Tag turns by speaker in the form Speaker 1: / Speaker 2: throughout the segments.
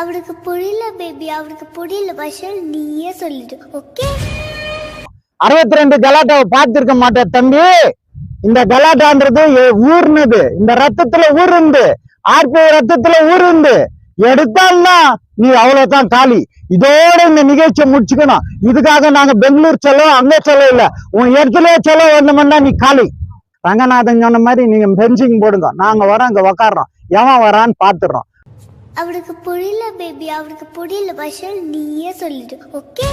Speaker 1: அவனுக்கு புரியல பேபி அவனுக்கு புரியல பஷல் நீயே சொல்லிடு ஓகே
Speaker 2: அறுபத்தி ரெண்டு கலாட்டாவை பார்த்திருக்க மாட்டேன் தம்பி. இந்த கலாட்டான்றது ஊர்னது. இந்த ரத்தத்துல ஊருந்து ஆர்பி ரத்தத்துல ஊருந்து எடுத்தால்னா நீ அவ்வளவுதான் காலி. இதோட இந்த நிகழ்ச்சியை முடிச்சுக்கணும். இதுக்காக நாங்க பெங்களூர் செலவு அங்க செலவு இல்ல. உன் இடத்துல செலவு வந்தோம்னா நீ காலி. ரங்கநாதன் சொன்ன மாதிரி நீங்க பெஞ்சிங் போடுங்க. நாங்க வரோம் இங்க உக்காடுறோம் எவன் வரான்னு பாத்துடுறோம்
Speaker 1: அவனுக்கு புரியல பேபி அவனுக்கு புரியல. பஷல் நீயே சொல்லிடு. ஓகே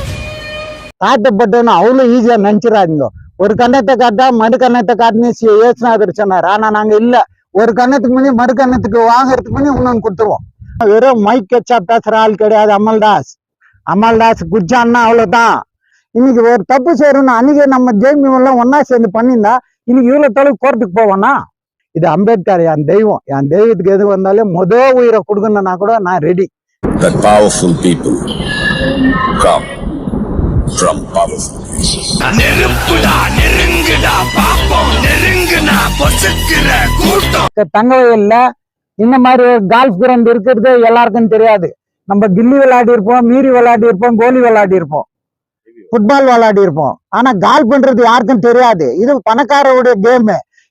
Speaker 2: தாழ்த்தப்பட்டவனு அவ்வளோ ஈஸியாக நினச்சிடாதீங்க. ஒரு கண்ணத்தை காட்டா மறு கண்ணத்தை காட்டுன்னு சி- இயேசுநாதர் சொன்னார். நாங்கள் இல்லை. ஒரு கண்ணத்துக்கு முன்னே மறு கண்ணத்துக்கு வாங்குறதுக்கு முன்னே இன்னொன்று கொடுத்துருவோம். வெறும் மைக் கச்சா பேசுகிற ஆள் கிடையாது அமல்தாஸ். அமல்தாஸ் குஜான்னா அவ்வளோதான் இன்னைக்கு ஒரு தப்பு செய்யணும்னு அன்னைக்கு நம்ம ஜெய்மி எல்லாம் ஒன்னா சேர்ந்து பண்ணியிருந்தா இன்னைக்கு இவ்வளோ தொலைவு கோர்ட்டுக்கு போவோம்னா? இது அம்பேத்கர் என் தெய்வம். என் தெய்வத்துக்கு எது வந்தாலும் முத உயிரை கொடுக்கணும்னா கூட நான் ready
Speaker 3: that powerful people come from powerful places.
Speaker 4: நெருப்புடா நெருங்குடா பாப்போம் நெருங்குனா பொசுக்கிற கூட்டம்.
Speaker 2: க- தங்க வயல்ல இந்த மாதிரி ஒரு கால்ஃப் கிரவுண்ட் இருக்கிறது எல்லாருக்கும் தெரியாது. நம்ம கில்லி விளையாடி இருப்போம் மீறி விளையாடி இருப்போம் கோலி விளையாடி இருப்போம். ஃபுட்பால் விளையாடி இருப்போம். ஆனா கால்ஃப்ன்றது யாருக்கும் தெரியாது. இது பணக்காரருடைய கேம்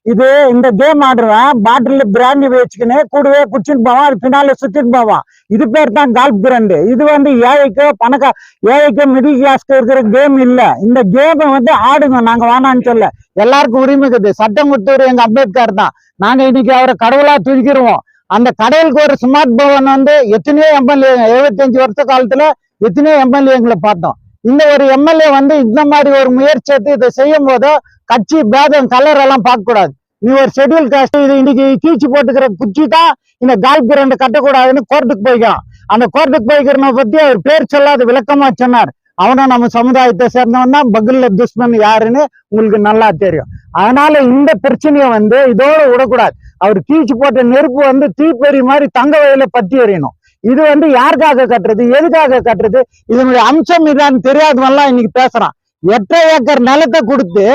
Speaker 2: இது இந்த கேம் ஆடுறான் பாட்டில் பிராண்டி வச்சுக்கின்னு கூடவே குடிச்சுட்டு போவான் அது பின்னால சுத்திட்டு போவான் இது பேர் தான் கால்ஃப் பிராண்டு இது வந்து ஏழைக்கோ பணக்கா ஏழைக்கோ மிடில் கிளாஸ்க்கு இருக்கிற கேம் இல்ல. இந்த கேமை வந்து ஆடுங்க நாங்க வேணாம்னு சொல்ல. எல்லாருக்கும் உரிமை இருக்குது. சட்டம் கொடுத்தவர் எங்க அம்பேத்கர் தான். நாங்க இன்னைக்கு அவரை கடவுளா துதிக்கிறோம் அந்த கடவுளுக்கு ஒரு ஸ்மார்ட் பவன் வந்து எத்தனையோ எம்எல்ஏ எழுபத்தஞ்சு வருஷ காலத்துல எத்தனையோ எம்எல்ஏ எங்களை பார்த்தோம். இந்த ஒரு எம்எல்ஏ வந்து இந்த மாதிரி ஒரு முயற்சி எடுத்து இதை செய்யும் போது கட்சி பேதம் கலர் எல்லாம் பார்க்க கூடாது நீ ஒரு ஷெட்யூல் காஸ்ட் இது இன்னைக்கு கீழ்ச்சி போட்டுக்கிற குச்சி தான் இந்த கால் கிரவுண்ட் கட்டக்கூடாதுன்னு கோர்ட்டுக்கு போய்க்கலாம் அந்த கோர்ட்டுக்கு போய்க்கிறன பத்தி அவர் பேர் சொல்லாத விளக்கமா சொன்னார். அவனும் நம்ம சமுதாயத்தை சேர்ந்தவன் தான். பகுல்ல துஷ்மன் யாருன்னு உங்களுக்கு நல்லா தெரியும். அதனால இந்த பிரச்சனையை வந்து இதோட விடக்கூடாது. அவர் கீழ்ச்சி போட்ட நெருப்பு வந்து தீப்பெறி மாதிரி தங்க வயல பத்தி எறியணும். இது வந்து யாருக்காக கட்டுறது? எதுக்காக கட்டுறது? இதனுடைய அம்சம் இதான்னு தெரியாதவன்லாம் இன்னைக்கு பேசுறான். எட்டரை ஏக்கர் நிலத்தை கொடுத்து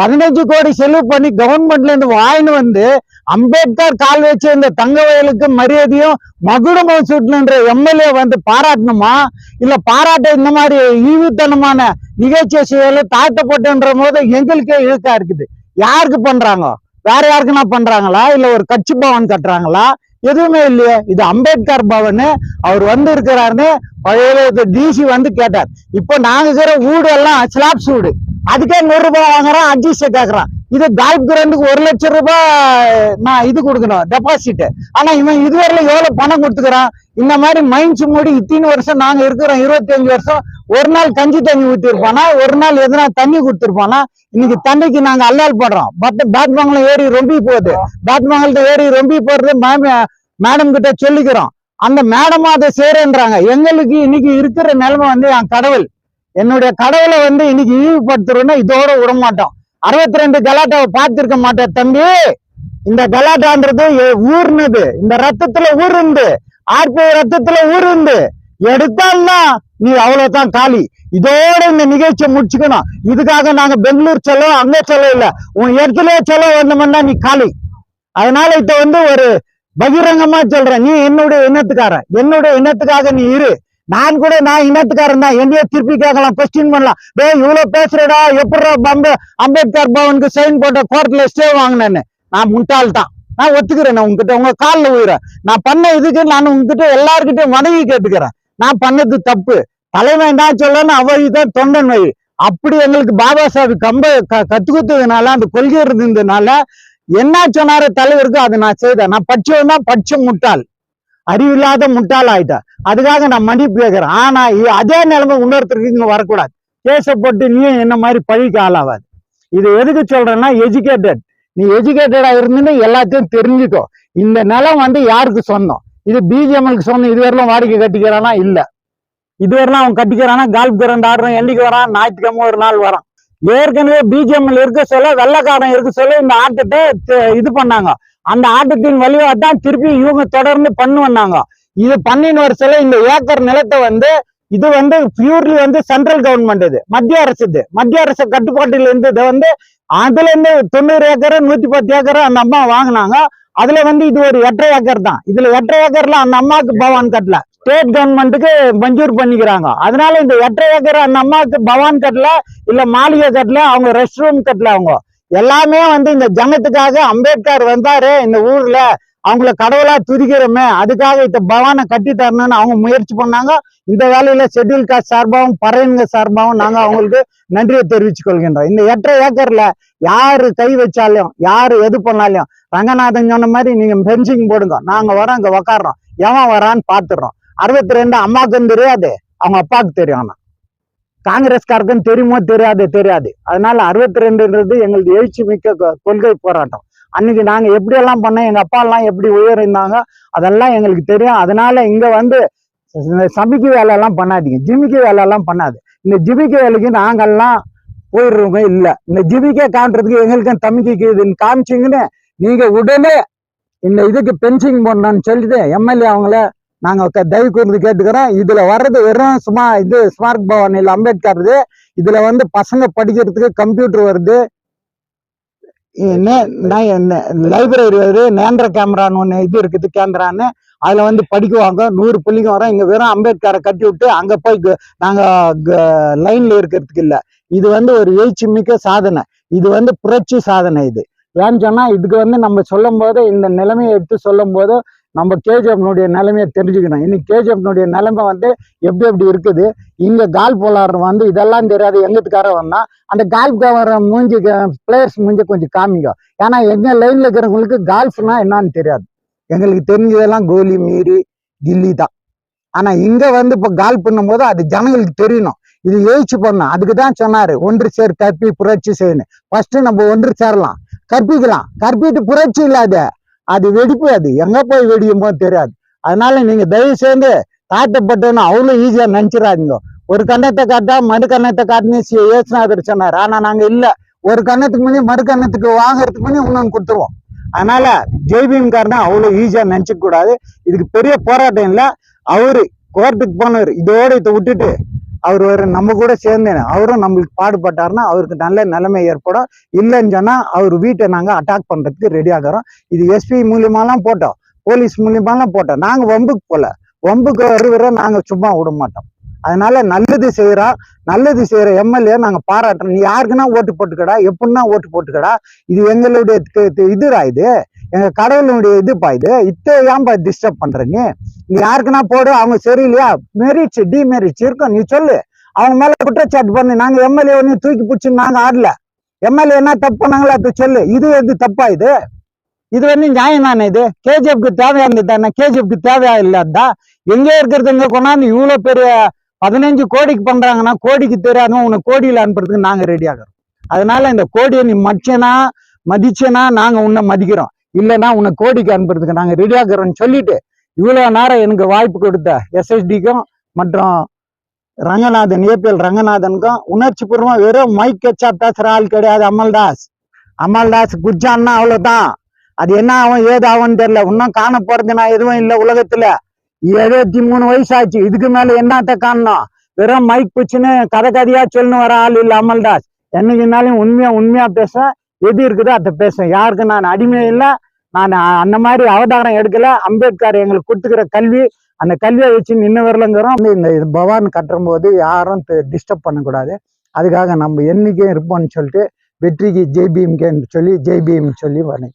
Speaker 2: பதினஞ்சு கோடி செலவு பண்ணி கவர்மெண்ட்ல இருந்து வாங்கின்னு வந்து அம்பேத்கர் கால் வச்சு இந்த தங்க வயலுக்கு மரியாதையும் மகுடமும் சுட்டுன்ற எம்எல்ஏ வந்து பாராட்டணுமா? இல்ல பாராட்ட இந்த மாதிரி ஈவுத்தனமான நிகழ்ச்சியை செய்யல தாழ்த்தப்பட்டுன்ற போது எங்களுக்கே இழுக்கா இருக்குது. யாருக்கு பண்றாங்க? வேற யாருக்குன்னா பண்றாங்களா? இல்ல ஒரு கட்சி பவன் கட்டுறாங்களா? எதுவுமே இல்லையே. இது அம்பேத்கர் பவன். அவர் வந்து இருக்கிறாருன்னு பழைய டிசி வந்து கேட்டார். இப்போ நாங்க இருக்கிற வீடு எல்லாம் ஸ்லாப்ஸ் வீடு அதுக்கே நூறு ரூபாய் வாங்குறான் அட்ஜஸ்ட் கேக்குறான். இது கால்ப் கிரவுண்டுக்கு ஒரு லட்சம் ரூபாய் நான் இது கொடுக்கணும் டெபாசிட் ஆனா இவன் இதுவரையில எவ்வளவு பணம் கொடுத்துக்கிறான்? இந்த மாதிரி மைன்ஸ் மூடி இத்தனை வருஷம் நாங்க இருக்கிறோம் இருபத்தி அஞ்சு வருஷம். ஒரு நாள் கஞ்சி தண்ணி ஊத்திருப்பானா ஒரு நாள் எதனா தண்ணி கொடுத்துருப்பானா? இன்னைக்கு தண்ணிக்கு நாங்க அல்லால் படுறோம். பட் பேட்மங்கலம் ஏறி ரொம்பி போகுது. பேட்மங்கலத்தை ஏறி ரொம்பி போறது மேடம் கிட்ட சொல்லிக்கிறோம். அந்த மேடமா அதை செய்யறேன்றாங்க எங்களுக்கு இன்னைக்கு இருக்கிற நிலைமை வந்து என் கடவுள். என்னுடைய கடவுளை வந்து இன்னைக்கு இழிவுபடுத்துறோம்னா இதோட விட மாட்டோம் அறுபத்தி ரெண்டு கலாட்டாவை பார்த்திருக்க மாட்டேன் தம்பி. இந்த கலாட்டான்றது ஊர்னது. இந்த ரத்தத்துல ஊருந்து ஆர்பிஐ ரத்தத்துல ஊருந்து எடுத்தால்னா நீ அவ்வளவுதான் காலி. இதோட இந்த நிகழ்ச்சியை முடிச்சுக்கணும். இதுக்காக நாங்க பெங்களூர் செலவு அங்க செலவு இல்ல. உன் இடத்துல செலவு வந்தோம்னா நீ காலி. அதனால இப்ப வந்து ஒரு பகிரங்கமா சொல்றேன். நீ என்னுடைய இனத்துக்காரன். என்னுடைய இனத்துக்காக நீ இரு. நான் கூட நான் இனத்துக்காரன் தான். என்னைய திருப்பி கேட்கலாம் கொஸ்டின் பண்ணலாம். டே இவ்வளவு பேசுறடா எப்படிடா பம்பே அம்பேத்கர் பவனுக்கு சைன் போட்ட கோர்ட்ல ஸ்டே வாங்கினேன்னு. நான் முட்டாள் தான். நான் ஒத்துக்கிறேன் நான் உங்ககிட்ட உங்க காலில் உயிரேன் நான் பண்ண இதுக்கு நான் உங்ககிட்ட எல்லாருக்கிட்டையும் வணங்கி கேட்டுக்கிறேன். நான் பண்ணது தப்பு. தலைவன் தான் சொல்லணும் அவ தான் தொண்டன் வழி. அப்படி எங்களுக்கு பாபா சாஹிப் கம்ப க- கத்து கொடுத்ததுனால அந்த கொள்கை இருந்ததுனால என்ன சொன்னாரு தலைவருக்கு? அதை நான் செய்தேன். நான் படிச்சவன் தான் படிச்ச முட்டாள். அறிவில்லாத முட்டாள் ஆயிட்டேன் அதுக்காக நான் மன்னிப்பு கேட்கிறேன். ஆனா அதே நிலைமை இன்னொருத்தருக்கு இங்க வரக்கூடாது. கேசப்பட்டு நீயும் என்ன மாதிரி பழிக்கு ஆளாவாது. இது எதுக்கு சொல்றேன்னா எஜுகேட்டட் நீ எஜுகேட்டடா இருந்துன்னு எல்லாத்தையும் தெரிஞ்சுக்கோ. இந்த நிலம் வந்து யாருக்கு சொந்தம்? இது பிஜிஎம்எல்க்கு சொந்தம். இதுவரையிலும் வாடகை கட்டிக்கிறானா? இல்ல. இதுவரையிலும் அவன் கட்டிக்கிறானா? கால்ப் கிரண்ட் ஆடுறான். என்னைக்கு வரான்? ஞாயிற்றுக்கிழமை ஒரு நாள் வரான். ஏற்கனவே பிஜிஎம்எல் இருக்க சொல்ல வெள்ளக்காரன் இருக்க சொல்ல இந்த ஆட்டத்தை இது பண்ணாங்க. அந்த ஆட்டத்தின் வழியாக தான் திருப்பி இவங்க தொடர்ந்து பண்ணு வந்தாங்க. இது பண்ணின வருஷத்துல இந்த ஏக்கர் நிலத்தை வந்து இது வந்து பியூர்லி வந்து சென்ட்ரல் கவர்மெண்ட் இது மத்திய அரசு இது. மத்திய அரசு கட்டுப்பாட்டில் இருந்தது வந்து அதுல இருந்து தொண்ணூறு ஏக்கர் நூத்தி பத்து ஏக்கர் அந்த அம்மா வாங்கினாங்க. அதுல வந்து இது ஒரு எட்டரை ஏக்கர் தான். இதுல எட்டரை ஏக்கர்ல அந்த அம்மாவுக்கு பவான் கட்டல. ஸ்டேட் கவர்மெண்ட்டுக்கு மஞ்சூர் பண்ணிக்கிறாங்க. அதனால இந்த எட்டரை ஏக்கர் அந்த அம்மாவுக்கு பவான் கட்டல இல்ல மாளிகை கட்டல அவங்க ரெஸ்ட் ரூம் கட்டல அவங்க. எல்லாமே வந்து இந்த ஜனத்துக்காக அம்பேத்கர் வந்தாரு இந்த ஊர்ல. அவங்கள கடவுளா துதிக்கிறோமே அதுக்காக இந்த பவானை கட்டி தரணும்னு அவங்க முயற்சி பண்ணாங்க. இந்த வேலையில ஷெட்யூல் காஸ்ட் சார்பாகவும் பறையனுங்க சார்பாகவும் நாங்க அவங்களுக்கு நன்றியை தெரிவித்துக் கொள்கின்றோம். இந்த எட்டரை ஏக்கர்ல யாரு கை வச்சாலும் யாரு எது பண்ணாலும் ரங்கநாதன் சொன்ன மாதிரி நீங்க பென்சிங் போடுங்க. நாங்க வரோம் இங்க உக்காடுறோம் எவன் வரான்னு பாத்துடுறோம் அறுபத்தி ரெண்டு அம்மாவுக்கும் தெரியாது. அவங்க அப்பாவுக்கு தெரியும் ஆனா. காங்கிரஸ்காருக்கும் தெரியுமோ தெரியாது தெரியாது. அதனால அறுபத்தி ரெண்டுன்றது எங்களுக்கு எழுச்சி மிக்க கொள்கை போராட்டம். அன்னைக்கு நாங்க எப்படி எல்லாம் பண்ணோம் எங்க அப்பா எல்லாம் எப்படி உயர்ந்தாங்க அதெல்லாம் எங்களுக்கு தெரியும். அதனால இங்க வந்து சமிக்கு வேலையெல்லாம் வேலை எல்லாம் பண்ணாதீங்க. ஜிமிக்கு வேலையெல்லாம் பண்ணாது. இந்த ஜிமிக்கு வேலைக்கு நாங்கெல்லாம் போயிடுறோமே இல்லை. இந்த ஜிமிக்கை காட்டுறதுக்கு எங்களுக்கும் தம்பிக்கு இதுன்னு காமிச்சிங்கன்னு நீங்க உடனே இந்த இதுக்கு பென்சிங் போடணும்னு சொல்லிட்டு எம்எல்ஏ அவங்கள நாங்க தயவு கூர்ந்து கேட்டுக்கிறோம். இதுல வர்றது வெறும் சும்மா இது ஸ்மார்ட் பவன் இல்லை அம்பேத்கர் இது இதுல வந்து பசங்க படிக்கிறதுக்கு கம்ப்யூட்டர் வருது. லைப்ரரி வருது. நேந்திர கேமரான்னு ஒன்று இது இருக்குது கேந்திரான்னு அதுல வந்து படிக்குவாங்க நூறு புள்ளிங்க வரும் இங்க வெறும் அம்பேத்கரை கட்டி விட்டு அங்க போய் நாங்கள் நாங்க லைன்ல இருக்கிறதுக்கு இல்லை. இது வந்து ஒரு எழுச்சி மிக்க சாதனை. இது வந்து புரட்சி சாதனை இது. ஏன்னு சொன்னா இதுக்கு வந்து நம்ம சொல்லும் போது இந்த நிலைமையை எடுத்து சொல்லும் போது நம்ம கேஜிஎஃப்னுடைய நிலைமையை தெரிஞ்சுக்கணும். இன்னைக்கு கேஜிஎஃப்னுடைய நிலைமை வந்து எப்படி எப்படி இருக்குது? இங்கே கால் போலாடுற வந்து இதெல்லாம் தெரியாது எங்கத்துக்காரன் வந்தால் அந்த கால்ஃப் கவர் மூஞ்சி பிளேயர்ஸ் மூஞ்சி கொஞ்சம் காமிங்க. ஏன்னா எங்கள் லைனில் இருக்கிறவங்களுக்கு கால்ஃப்னா என்னன்னு தெரியாது. எங்களுக்கு தெரிஞ்சதெல்லாம் கோலி மீறி கில்லி தான். ஆனால் இங்கே வந்து இப்போ கால் பண்ணும்போது அது ஜனங்களுக்கு தெரியணும். இது எழுச்சி பண்ணும் அதுக்கு தான் சொன்னார் ஒன்று சேர் கற்பி புரட்சி செய்யணும். ஃபஸ்ட்டு நம்ம ஒன்று சேரலாம். கற்பிக்கலாம். கற்பிட்டு புரட்சி இல்லாத அது வெடிப்பு அது. எங்க போய் வெடியுமோ தெரியாது. அதனால நீங்க தயவு சேர்ந்து தாட்டப்பட்டோன்னு அவ்வளவு ஈஸியா நினைச்சிடாதீங்க. ஒரு கண்ணத்தை காட்டா மறு கண்ணத்தை காட்டுன்னு சி- சொன்னார். ஆனா நாங்க இல்ல. ஒரு கண்ணத்துக்கு முன்னே மறு கண்ணத்துக்கு வாங்குறதுக்கு முன்னே இன்னொன்று கொடுத்துருவோம். அதனால ஜெய்பீம் அவ்வளோ அவ்வளவு ஈஸியா நினைச்சுக்க கூடாது. இதுக்கு பெரிய போராட்டம் இல்ல. அவரு கோர்ட்டுக்கு போனவர். இதோட இதை விட்டுட்டு அவர் ஒரு நம்ம கூட சேர்ந்து அவரும் நம்மளுக்கு பாடுபட்டாருன்னா அவருக்கு நல்ல நிலைமை ஏற்படும். இல்லைன்னு சொன்னால் அவர் வீட்டை நாங்கள் அட்டாக் பண்ணுறதுக்கு ரெடி ஆகிறோம் இது எஸ்பி மூலியமாலாம் போட்டோம். போலீஸ் மூலியமாலாம் போட்டோம். நாங்கள் வம்புக்கு போல. வம்புக்கு வருவரை நாங்கள் சும்மா விட மாட்டோம். அதனால நல்லது செய்கிறா நல்லது செய்கிற எம்எல்ஏ நாங்கள் பாராட்டுறோம். நீ யாருக்குன்னா ஓட்டு போட்டுக்கடா எப்படின்னா ஓட்டு போட்டுக்கடா. இது எங்களுடைய து- இது. எங்க கடவுளுடைய இதுப்பா இது? இத்த ஏன்பா டிஸ்டர்ப் பண்ற நீ யாருக்குன்னா போடு அவங்க சரியில்லையா? மெரிட்ஸ் டிமெரிட்ஸ் இருக்கும். நீ சொல்லு. அவங்க மேல குற்றச்சாட்டு பண்ணு. நாங்க எம்எல்ஏ ஒன்னு தூக்கி பிடிச்சி நாங்க ஆடல. எம்எல்ஏ என்ன தப்பு பண்ணாங்களோ அது சொல்லு. இது எது தப்பா இது? இது வந்து நியாயம் தானே இது கேஜிஎஃப்க்கு தேவையா தானே கேஜிஎஃப்க்கு தேவையா இல்லாதா எங்க இருக்கிறது எங்க கொண்டாந்து இவ்வளவு பெரிய பதினஞ்சு கோடிக்கு பண்றாங்கன்னா கோடிக்கு தெரியாத உனக்கு கோடியில அனுப்புறதுக்கு நாங்க ரெடி ஆகிறோம். அதனால இந்த கோடியை நீ மச்சனா மதிச்சனா நாங்க உன்னை மதிக்கிறோம். இல்லைன்னா உன்னை கோடிக்கு அனுப்புறதுக்கு. நாங்கள் ரெடி ஆகிறோம்னு சொல்லிட்டு இவ்வளோ நேரம் எனக்கு வாய்ப்பு கொடுத்த எஸ்எஸ்டிக்கும் மற்றும் ரங்கநாதன் ஏபிஎல் ரங்கநாதனுக்கும் உணர்ச்சி பூர்வமா வெறும் மைக் கச்சா பேசுற ஆள் கிடையாது அமல்தாஸ். அமல்தாஸ் குஜான்னா அவ்வளோதான் அது என்ன ஆகும் ஏது ஆகும்னு தெரியல. இன்னும் காண போறது நான் எதுவும் இல்லை உலகத்துல. எழுபத்தி மூணு வயசாச்சு. இதுக்கு மேல என்னத்த காணணும்? வெறும் மைக் பிடிச்சுன்னு கதை கதையா சொல்லணும் வர ஆள் இல்லை அமல்தாஸ். என்னைக்குனாலும் உண்மையா உண்மையா பேச எது இருக்குதோ அதை பேசுவேன். யாருக்கு நான் அடிமை இல்லை. நான் அந்த மாதிரி அவதாரம் எடுக்கல. அம்பேத்கர் எங்களுக்கு கொடுத்துக்கிற கல்வி அந்த கல்வியை வச்சு நின்று வரலங்கிறோம் இந்த இது பவான் கட்டும் போது யாரும் டிஸ்டர்ப் பண்ணக்கூடாது. அதுக்காக நம்ம என்னைக்கும் இருப்போம்னு சொல்லிட்டு வெற்றிக்கு ஜெய்பீம்கேன்னு சொல்லி ஜெய்பீம் சொல்லி வரேன்